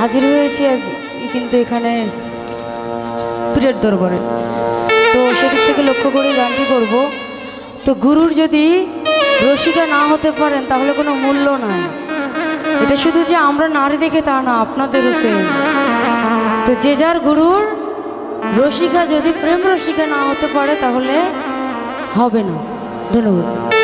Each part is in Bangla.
হাজির হয়েছি কিন্তু এখানে পীরের দরবারে। তো সেদিক থেকে লক্ষ্য করে গানটি করব। তো গুরুর যদি রসিকা না হতে পারেন, তাহলে কোনো মূল্য নাই। এটা শুধু যে আমরা নারী দেখে তা না আপনাদেরও সেম তো যে যার গুরুর রসিকা যদি প্রেম রসিকা না হতে পারে, তাহলে হবে না। ধন্যবাদ।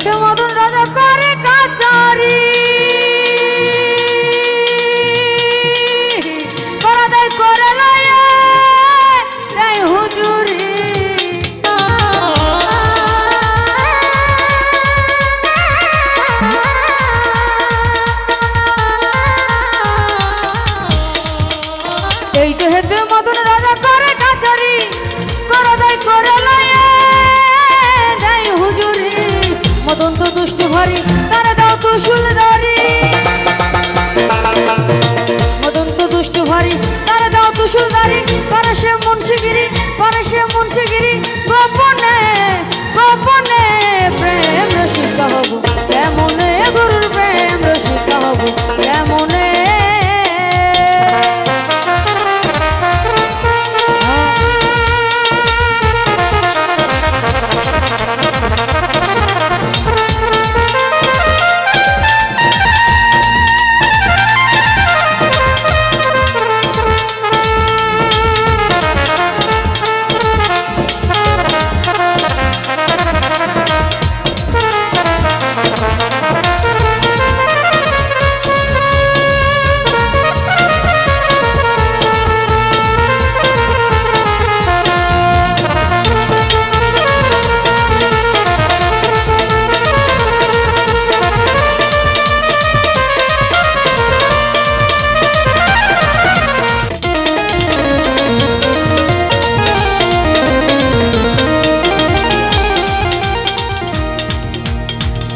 দেহেতে মদন রাজা ভারী তারা দাও তো সুলদারি মদন তো দুষ্টু ভারী তারা দাও তো সুলদারি পারে সে মুন্সিগিরি পারে সে মুন্সিগিরি, গোপনে গোপনে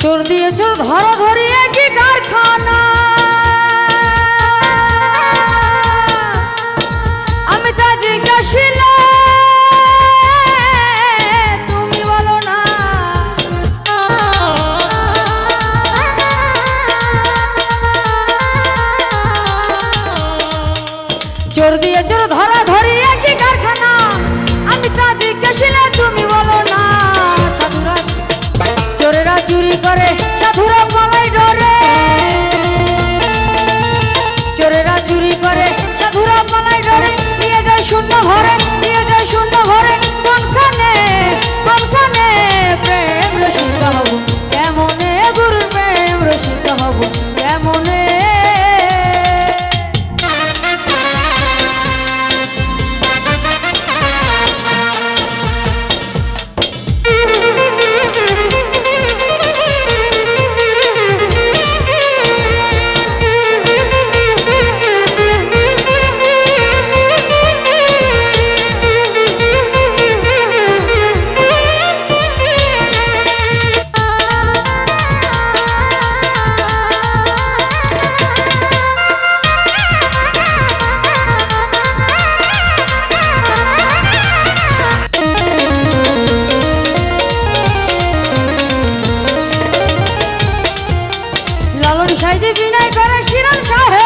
চোর দিয়ে চোর ধরা ধরিয়ে কি কারখানা। আমি তা চোর দিয়ে চোর ধরা করে এই যে বিনয় করে শিরল সাহেব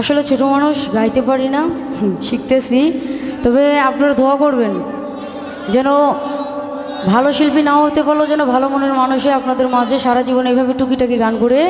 আসলে ছোট মানুষ গাইতে পারি না শিখতেছি। তবে আপনারা ধোয়া করবেন, যেন ভালো শিল্পী না হতে পারলেও যেন ভালো মনের মানুষে আপনাদের মাঝে সারা জীবন এভাবে টুকিটাকি গান করে